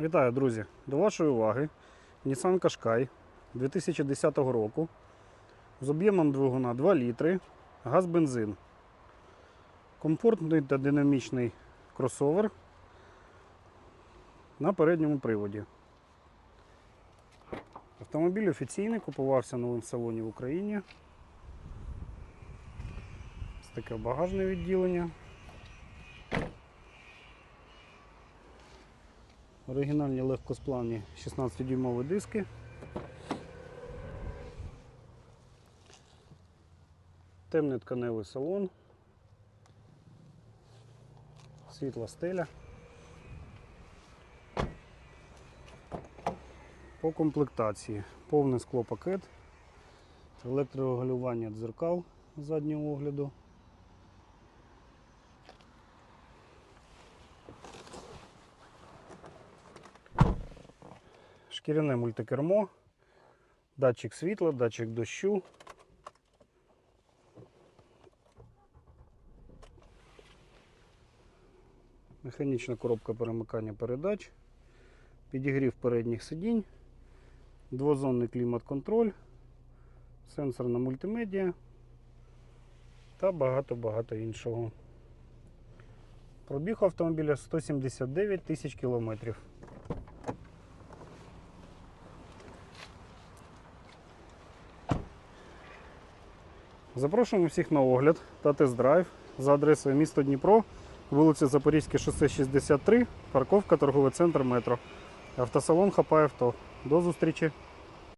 Вітаю, друзі! До вашої уваги Nissan Qashqai 2010 року з об'ємом двигуна 2 літри, газ-бензин. Комфортний та динамічний кросовер на передньому приводі. Автомобіль офіційний, купувався новим салоні в Україні. Ось таке багажне відділення. Оригінальні легкосплавні 16-дюймові диски. Темний тканевий салон. Світла стеля. По комплектації повний склопакет, електрорегулювання дзеркал заднього огляду. Шкіряне мультикермо, датчик світла, датчик дощу. Механічна коробка перемикання передач, підігрів передніх сидінь, двозонний клімат-контроль, сенсорна мультимедіа та багато-багато іншого. Пробіг автомобіля 179 тисяч кілометрів. Запрошуємо всіх на огляд та тест-драйв за адресою місто Дніпро, вулиця Запорізьке шосе 63, парковка торговий центр метро. Автосалон Хапай авто. До зустрічі!